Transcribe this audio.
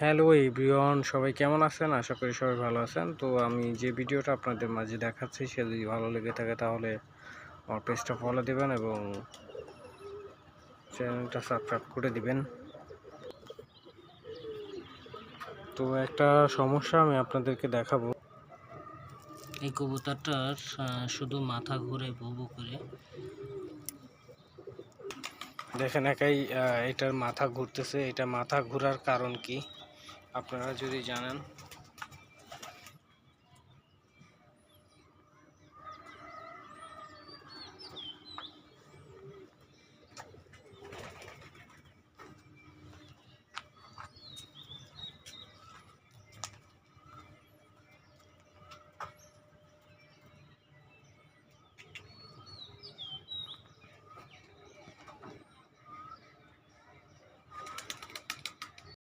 Hello everyone সবাই কেমন আছেন? আশা করি সবাই ভালো আছেন। তো আমি যে ভিডিওটা আপনাদের মাঝে দেখাচ্ছি সে যদি ভালো লেগে থাকে তাহলে আমার পেজটা ফলো দেবেন এবং চ্যানেলটা সাবস্ক্রাইব করে দিবেন। তো একটা সমস্যা আমি আপনাদেরকে দেখাবো। এই কবুতরটার শুধু মাথা ঘুরে বউ করে। দেখেন একাই এটার মাথা ঘুরতেছে। এটা মাথা ঘোরার কারণ কি? আপনারা যদি জানেন